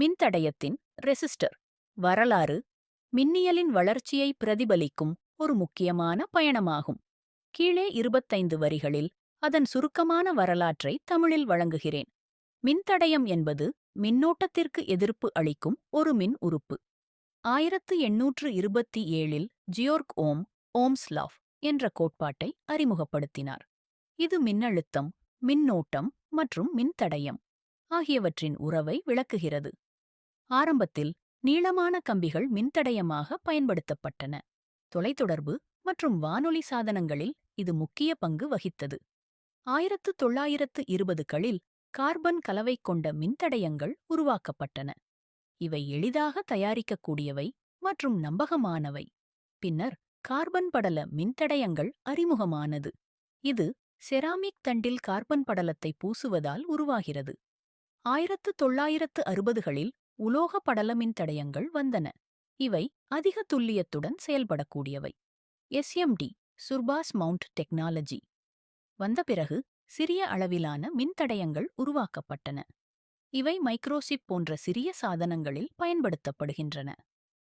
மின்தடையத்தின் resistor. வரலாறு மின்னியலின் வளர்ச்சியை பிரதிபலிக்கும் ஒரு முக்கியமான பயணமாகும். கீழே இருபத்தைந்து வரிகளில் அதன் சுருக்கமான வரலாற்றை தமிழில் வழங்குகிறேன். மின்தடையம் என்பது மின்னோட்டத்திற்கு எதிர்ப்பு அளிக்கும் ஒரு மின் உறுப்பு. ஆயிரத்து எண்ணூற்று இருபத்தி ஏழில் ஜியோர்க் ஓம் ஓம்ஸ்லாஃப் என்ற கோட்பாட்டை அறிமுகப்படுத்தினார். இது மின்னழுத்தம் மின்னோட்டம் மற்றும் மின்தடையம் ஆகியவற்றின் உறவை விளக்குகிறது. ஆரம்பத்தில் நீளமான கம்பிகள் மின்தடையமாக பயன்படுத்தப்பட்டன. தொலைத்தொடர்பு மற்றும் வானொலி சாதனங்களில் இது முக்கிய பங்கு வகித்தது. ஆயிரத்து தொள்ளாயிரத்து இருபதுகளில் கார்பன் கலவை கொண்ட மின்தடையங்கள் உருவாக்கப்பட்டன. இவை எளிதாக தயாரிக்கக்கூடியவை மற்றும் நம்பகமானவை. பின்னர் கார்பன் படல மின்தடையங்கள் அறிமுகமானது. இது செராமிக் தண்டில் கார்பன் படலத்தை பூசுவதால் உருவாகிறது. ஆயிரத்து தொள்ளாயிரத்து அறுபதுகளில் உலோக படல மின்தடயங்கள் வந்தன. இவை அதிக துல்லியத்துடன் செயல்படக்கூடியவை. SMT surface mount technology. வந்த பிறகு சிறிய அளவிலான மின்தடயங்கள் உருவாக்கப்பட்டன. இவை மைக்ரோசிப் போன்ற சிறிய சாதனங்களில் பயன்படுத்தப்படுகின்றன.